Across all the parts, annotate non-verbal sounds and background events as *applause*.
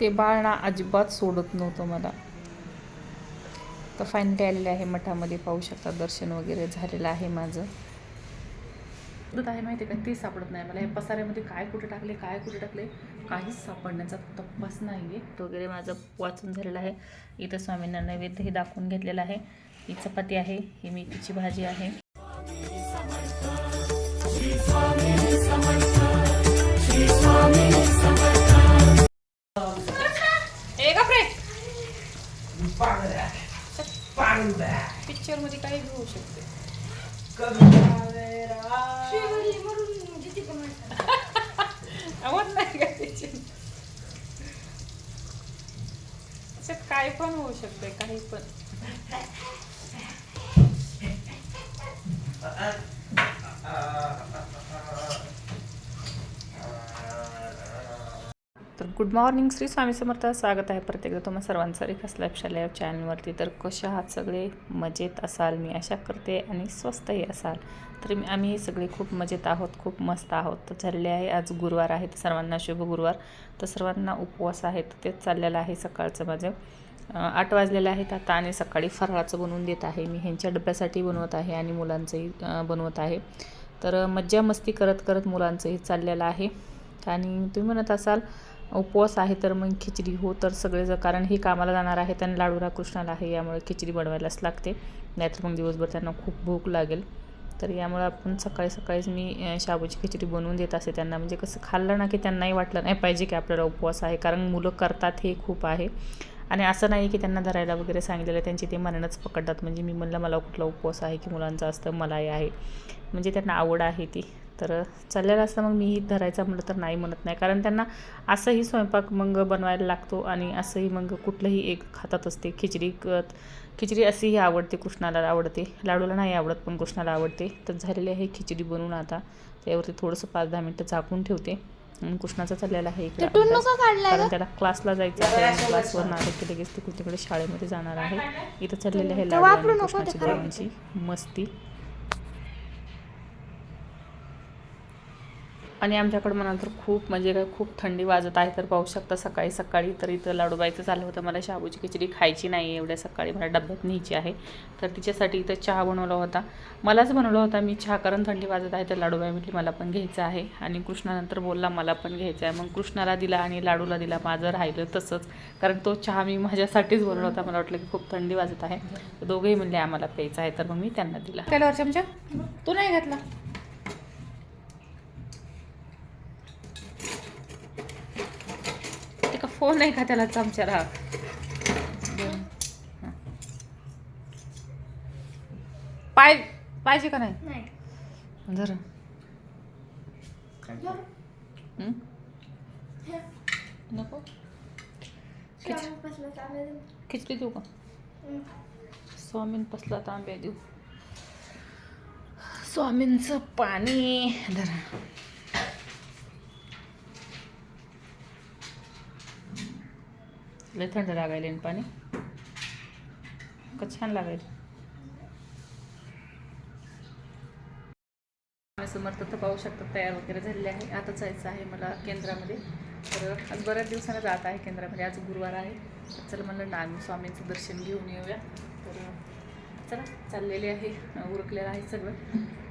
ते बाळ ना अजिबात सोडत नव्हतं मला. तर फायनली आलेले आहे मठामध्ये पाहू शकता दर्शन वगैरे झालेलं आहे माझं. दूध आहे माहिती आहे का? ते सापडत नाही मला. हे पसाऱ्यामध्ये काय कुठे टाकले काय कुठे टाकले काहीच सापडण्याचा तपास नाही आहे वगैरे माझं वाचून झालेलं आहे. इथं स्वामींना नैवेद्यही दाखवून घेतलेलं आहे. ही चपाती आहे ही मेथीची भाजी आहे. पिक्चरमध्ये काही घेऊ शकते. आवड नाही का त्याची? त्याच्यात काय पण होऊ शकते काही पण. तर गुड मॉर्निंग श्री स्वामी समर्थ. स्वागत आहे प्रत्येकदा तुम्हा सर्वांचं रिखास लाईफशाला या चॅनलवरती. तर कशा आहात सगळे? मजेत असाल? मी आशा करते आणि स्वस्तही असाल. तर मी आम्ही सगळे खूप मजेत आहोत खूप मस्त आहोत. तर चालले आहे आज गुरुवार आहे तर सर्वांना शुभ गुरुवार. तर सर्वांना उपवास आहे तर तेच चाललेलं आहे सकाळचं माझं. आठ वाजलेलं आहेत आता आणि सकाळी फराळाचं बनवून देत आहे. मी ह्यांच्या डब्यासाठी बनवत आहे आणि मुलांचंही बनवत आहे. तर मज्जा मस्ती करत करत मुलांचंही चाललेलं आहे. आणि तुम्ही म्हणत असाल उपवास आहे तर मग खिचडी हो तर सगळे जर कारण हे कामाला जाणार आहेत आणि लाडूरा कृष्णाला आहे यामुळे खिचडी बनवायलाच लागते. नाहीतर मग दिवसभर त्यांना खूप भूक लागेल. तर यामुळे आपण सकाळी सकाळीच मी शाबूची खिचडी बनवून देत असते त्यांना. म्हणजे कसं खाल्लं ना की त्यांनाही वाटलं नाही पाहिजे की आपल्याला उपवास आहे कारण मुलं करतात हे खूप आहे. आणि असं नाही की त्यांना धरायला वगैरे सांगितलेलं आहे त्यांची ते मनानंच पकडतात. म्हणजे मी म्हणलं मला कुठला उपवास आहे की मुलांचा असतं मलाही आहे. म्हणजे त्यांना आवड आहे ती. तर चाललेलं असतं मग मीही धरायचा म्हटलं तर नाही म्हणत नाही. कारण त्यांना असंही स्वयंपाक मग बनवायला लागतो आणि असंही मग कुठलंही एक खातात असते. खिचडी खिचडी अशीही आवडते कृष्णाला आवडते. लाडूला नाही आवडत पण कृष्णाला आवडते. तर झालेली आहे खिचडी बनवून आता. त्यावरती थोडंसं पाच दहा मिनटं झाकून ठेवते. आणि कृष्णाचा चाललेला आहे इकडे. कारण त्याला क्लासला जायचं आहे. क्लासवर आलं की लगेच तिकडे तिकडे शाळेमध्ये जाणार आहे. इथं चाललेले आहे लाडू कृष्णाची दोघांची मस्ती. आणि आमच्याकडं म्हणाल तर खूप म्हणजे काय खूप थंडी वाजत आहे तर पाहू शकता सकाळी सकाळी तर इथं लाडूबाईचं झालं होतं. मला शाबूची खिचडी खायची नाही एवढ्या सकाळी मला डब्यात न्यायची आहे. तर तिच्यासाठी इथं चहा बनवला होता. मलाच बनवला होता मी चहा कारण थंडी वाजत आहे तर लाडूबाई म्हटली मला पण घ्यायचं आहे. आणि कृष्णानंतर बोलला मला पण घ्यायचं आहे. मग कृष्णाला दिला आणि लाडूला दिला माझं राहिलं तसंच. कारण तो चहा मी माझ्यासाठीच बनवला होता. मला वाटलं की खूप थंडी वाजत आहे. दोघेही म्हणले आम्हाला प्यायचा आहे. तर मग मी त्यांना दिला. त्याला चमचा? तू नाही घातला ते का फोन आहे का त्याला चमचा राहा? पाय पाहिजे का नाही? जरा हं? नको. खिचडी देऊ का? स्वामीन पसला तांब्या देऊ. स्वामींचं पाणी. धरा. लय थंड लागायले पाणी. का छान लागायला समर्थ तर पाहू शकतात तयार वगैरे झालेले आहे. आता जायचं आहे मला केंद्रामध्ये. तर आज बऱ्याच दिवसानं जात आहे केंद्रामध्ये. आज गुरुवार आहे. तर चला म्हणलं ना स्वामींचं दर्शन घेऊन येऊया. तर चला चाललेले आहे. उरकलेलं आहे सगळं.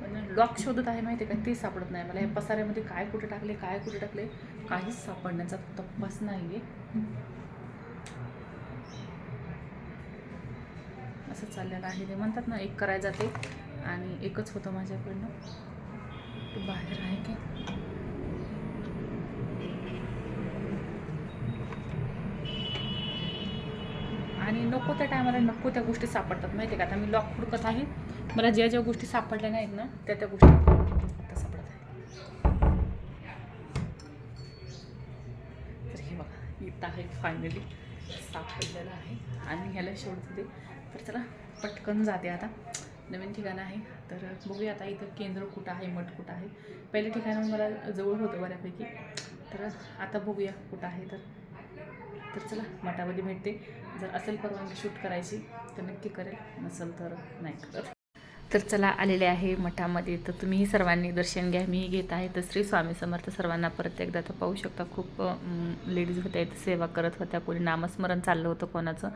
पण लॉक शोधत आहे माहिती आहे का? ते सापडत नाही मला हे पसाऱ्यामध्ये काय कुठे टाकले काय कुठे टाकले काहीच सापडण्याचा तपास नाही आहे असं चाललेलं आहे. ते म्हणतात ना एक करायला जाते आणि एकच होतं माझ्याकडनं. तू बाहेर आहे की? आणि नको त्या टायमाला नको त्या गोष्टी सापडतात. माहिती आहे का? आता मी लॉक हुडकत आहे. मला ज्या ज्या गोष्टी सापडल्या नाहीत ना त्या त्या गोष्टी आता सापडत आहे तर हे बघा इथं आहे फायनली सापडलेलं आहे. आणि ह्याला शोधते तर चला पटकन जाते आता. नवीन ठिकाण आहे. तर बघूया आता इथं केंद्र कुठं आहे मठ कुठं आहे. पहिल्या ठिकाण मला जवळ होतं बऱ्यापैकी. तर आता बघूया कुठं आहे तर. तर चला मठामध्ये भेटते. जर असेल परवानगी शूट करायची तर नक्की करेल. नसेल तर नाही करत. तर चला आलेले आहे मठामध्ये. तर तुम्हीही सर्वांनी दर्शन घ्या. मीही घेत आहे. तर श्री स्वामी समर्थ सर्वांना परत एकदा तर पाहू शकता. खूप लेडीज होत्या इथं सेवा करत होत्या. कोणी नामस्मरण चाललं होतं कोणाचं?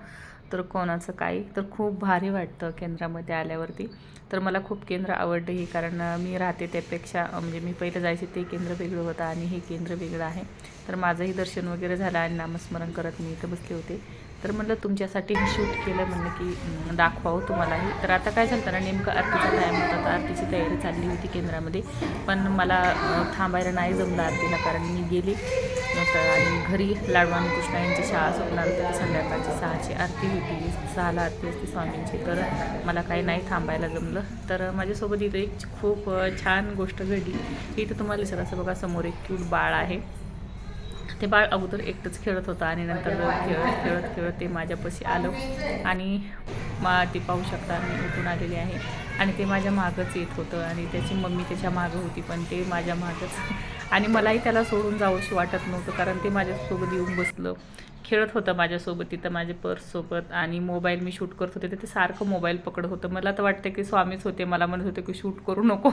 तर कोणाचं काही? तर खूप भारी वाटतं केंद्रामध्ये आल्यावरती. तर मला खूप केंद्र आवडलं हे कारण मी राहते त्यापेक्षा म्हणजे मी पहिलं जायचे ते केंद्र वेगळं होतं आणि हे केंद्र वेगळं आहे. तर माझंही दर्शन वगैरे झालं आणि नामस्मरण करत मी इथं बसले होते. तर म्हणलं तुमच्यासाठी मी शूट केलं म्हणलं की दाखवावं तुम्हालाही. तर आता काय झालं ना नेमकं आरतीचा टाईम होता तर आरतीची तयारी चालली होती केंद्रामध्ये. पण मला थांबायला नाही जमलं आरतीला कारण मी गेली. तर आणि घरी लाडवान कृष्णा यांची शाळा सुटणार होती संध्याकाळची सहाची आरती होती. सहाला आरती असते स्वामींची तर मला काही नाही थांबायला जमलं. तर माझ्यासोबत इथं एक खूप छान गोष्ट घडली. इथं तुम्हाला दिसत असं बघा समोर एक क्यूट बाळ आहे. ते बाळ अगोदर एकटंच खेळत होतं आणि नंतर खेळत खेळत खेळत ते माझ्यापाशी आलं. आणि मा ते पाहू शकता मी उठून आलेले आहे. आणि ते माझ्या मागंच येत होतं आणि त्याची मम्मी त्याच्या मागं होती पण ते माझ्या मागंच. *laughs* आणि मलाही त्याला सोडून जावंशी वाटत नव्हतं कारण ते माझ्यासोबत येऊन बसलं. खेळत होतं माझ्यासोबत तिथं माझ्या पर्ससोबत आणि मोबाईल मी शूट करत होते. तर ते सारखं मोबाईल पकडत होतं. मला तर वाटतं की स्वामीच होते मला म्हणत होते की शूट करू नको.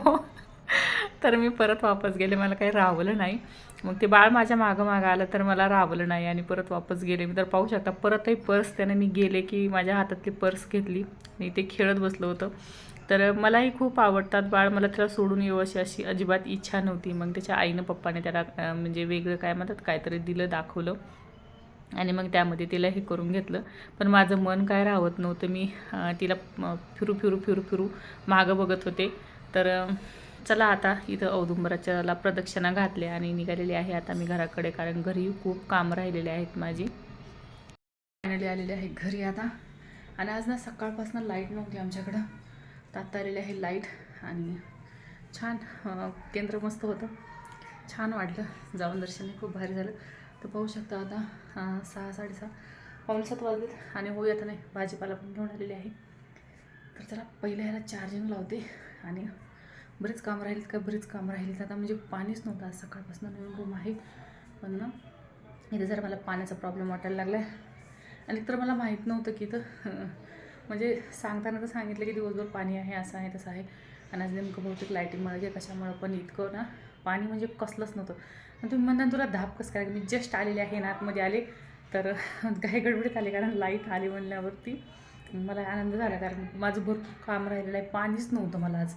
*laughs* तर मी परत वापस गेले. मला काही राहवलं नाही. मग ते बाळ माझ्या मागं मागं आलं तर मला राहवलं नाही आणि परत वापस गेले. मी तर पाहू शकता परतही पर्स त्याने मी गेले की माझ्या हातातली पर्स घेतली. आणि ते खेळत बसलं होतं. तर मलाही खूप आवडतात बाळ. मला त्याला सोडून येऊ अशी अशी अजिबात इच्छा नव्हती. मग त्याच्या आईनं पप्पाने त्याला म्हणजे वेगळं काय म्हणतात काहीतरी दिलं दाखवलं. आणि मग त्यामध्ये तिला हे करून घेतलं. पण माझं मन काय राहत नव्हतं. मी तिला फिरू फिरू फिरू फिरू मागं बघत होते. तर चला आता इथं औदुंबराच्याला प्रदक्षिणा घातल्या आणि निघालेली आहे आता मी घराकडे कारण घरी खूप काम राहिलेले आहेत माझी. फायनली आलेली आहे घरी आता. आणि आज ना सकाळपासून लाइट नव्हती आमच्याकडं. तर आत्ता आलेली आहे लाइट आणि छान केंद्र मस्त होतं. छान वाटलं. जाऊन दर्शन खूप भारी झालं. तर पाहू शकता आता सहा साडेसहा पाऊण सात वाजलेत आणि होई आता नाही. भाजीपाला पण घेऊन आलेली आहे. तर चला पहिल्या ह्याला चार्जिंग लावते आणि बरेच काम राहिलेत का? बरेच काम राहिलेत. आता म्हणजे पाणीच नव्हतं आज सकाळपासून. नवीन रूम आहे. पण ना इथं जर मला पाण्याचा प्रॉब्लेम वाटायला लागला आहे आणि तर मला माहीत नव्हतं की इथं *laughs* म्हणजे सांगताना तर सांगितलं की दिवसभर पाणी आहे असं आहे तसं आहे. आणि आज नेमकं बहुतेक लाईटिंगमुळे की कशामुळं पण इतकं ना पाणी म्हणजे कसलंच नव्हतं. आणि तुम्ही म्हणता तुला धाप कसं काय मी जस्ट आलेले आहे. ना आतमध्ये आले. तर *laughs* काही गडबडीत आले कारण लाइट आली म्हणल्यावरती मला आनंद झाला. कारण माझं भरपूर काम राहिलेलं आहे. पाणीच नव्हतं मला आज.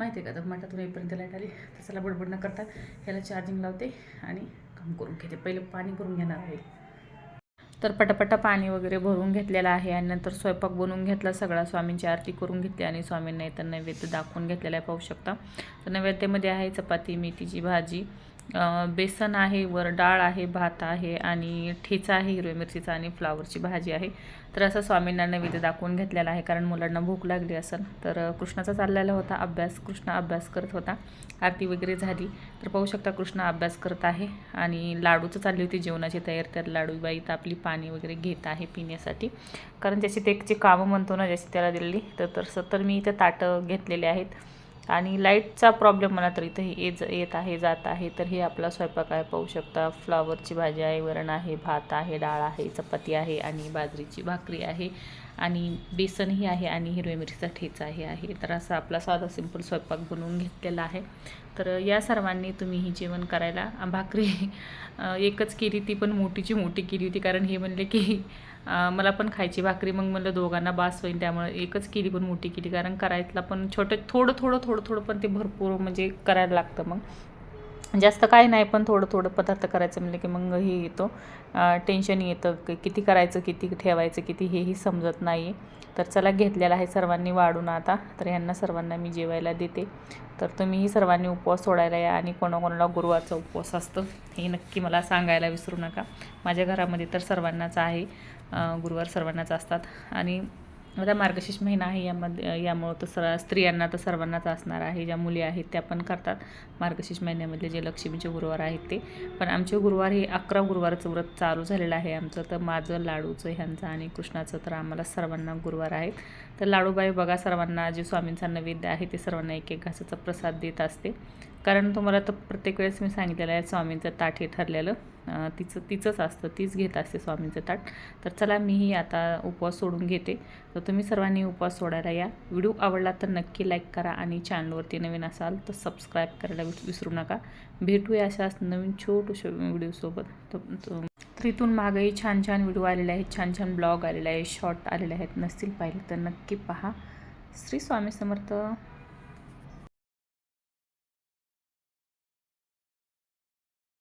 माहिती आहे का? तर म्हटलं येईपर्यंत लाइट आली तर चला बडबड न करता ह्याला चार्जिंग लावते आणि काम करून घेते. पहिलं पाणी करून घेणार आहे. तर पटापटा पाणी वगैरे भरून घेतलेलं आहे आणि नंतर स्वयंपाक बनवून घेतला सगळा. स्वामींची आरती करून घेतली आणि स्वामींना तर नैवेद्य दाखवून घेतलेला आहे. पाहू शकता. तर नैवेद्यामध्ये आहे चपाती मेथीची भाजी बेसन आहे वर डाळ आहे भात आहे आणि ठेचा आहे हिरव्या मिरचीचा आणि फ्लावरची भाजी आहे. तर असं स्वामींना नैवेद्य दाखवून घेतलेला आहे. कारण मुलांना भूक लागली असेल तर कृष्णाचा चाललेला होता अभ्यास. कृष्णा अभ्यास करत होता. आरती वगैरे झाली. तर पाहू शकता कृष्णा अभ्यास करत आहे आणि लाडूचं चालली होती जेवणाची तयारी. तर लाडूबाई तर आपली पाणी वगैरे घेत आहे पिण्यासाठी. कारण ज्याची ते जे कामं म्हणतो ना ज्याची त्याला दिलेली तर तसं तर मी इथे ताटं घेतलेले आहेत. आणि लाईटचा प्रॉब्लेम मला तर इथं येत येत आहे जात आहे. तर हे आपला स्वयंपाक आहे पाहू शकता. फ्लावरची भाजी आहे वरण आहे भात आहे डाळ आहे चपाती आहे आणि बाजरीची भाकरी आहे आणि बेसनही आहे आणि हिरव्या मिरचीचा ठेचा हे आहे. तर असा आपला साधा सिंपल स्वयंपाक बनवून घेतलेला आहे. तर या सर्वांनी तुम्ही ही जेवण करायला भाकरी एकच केली ती पण मोठीची मोठी केली होती. कारण हे म्हणले की मला पण खायची भाकरी मग म्हणलं दोघांना बास होईल त्यामुळे एकच केली पण मोठी केली कारण करायला पण छोटं थोडं थोडं थोडं थोडं पण ते भरपूर म्हणजे करायला लागतं मग. म्हणजे जास्त काही नाही पण थोडं थोडं पदार्थ करायचं म्हणलं की मग हे येतो. टेन्शन येतं की किती करायचं किती ठेवायचं किती हेही समजत नाही. तर चला घेतलेलं आहे सर्वांनी वाढून आता. तर ह्यांना सर्वांना मी जेवायला देते. तर तुम्हीही सर्वांनी उपवास सोडायला या आणि कोणाकोणाला गुरुवारचा उपवास असतं हे नक्की मला सांगायला विसरू नका. माझ्या घरामध्ये तर सर्वांनाच आहे. गुरुवार सर्वांनाच असतात. आणि आता मार्गशीर्ष महिना आहे यामध्ये यामुळं तर सर स्त्रियांना तर सर्वांनाच असणार आहे ज्या मुली आहेत त्या पण करतात. मार्गशीर्ष महिन्यामधले जे लक्ष्मीचे गुरुवार आहेत ते. पण आमचे गुरुवार हे अकरा गुरुवारचं व्रत चालू झालेलं आहे आमचं. तर माझं लाडूचं ह्यांचं आणि कृष्णाचं तर आम्हाला सर्वांना गुरुवार आहेत. तर लाडूबाई बघा सर्वांना जे स्वामींचा नैवेद्य आहे ते सर्वांना एक एक घासाचा प्रसाद देत असते. कारण तुम्हाला तर प्रत्येक वेळेस मी सांगितलेलं आहे स्वामींचं ताठे ठरलेलं. तिचं तिचंच असतं तीच घेत असते स्वामींचं ताट. तर चला मीही आता उपवास सोडून घेते. तर तुम्ही सर्वांनी उपवास सोडायला या. व्हिडिओ आवडला तर नक्की लाईक करा आणि चॅनलवरती नवीन असाल तर सबस्क्राईब करायला विस- विसरू नका. भेटूया अशाच नवीन छोटूशा व्हिडिओसोबत तर तर- इथून मागेही छान छान व्हिडिओ आलेले आहेत. छान छान ब्लॉग आलेले आहेत. शॉर्ट आलेले आहेत. नसतील पाहिले तर नक्की पहा. श्री स्वामी समर्थ.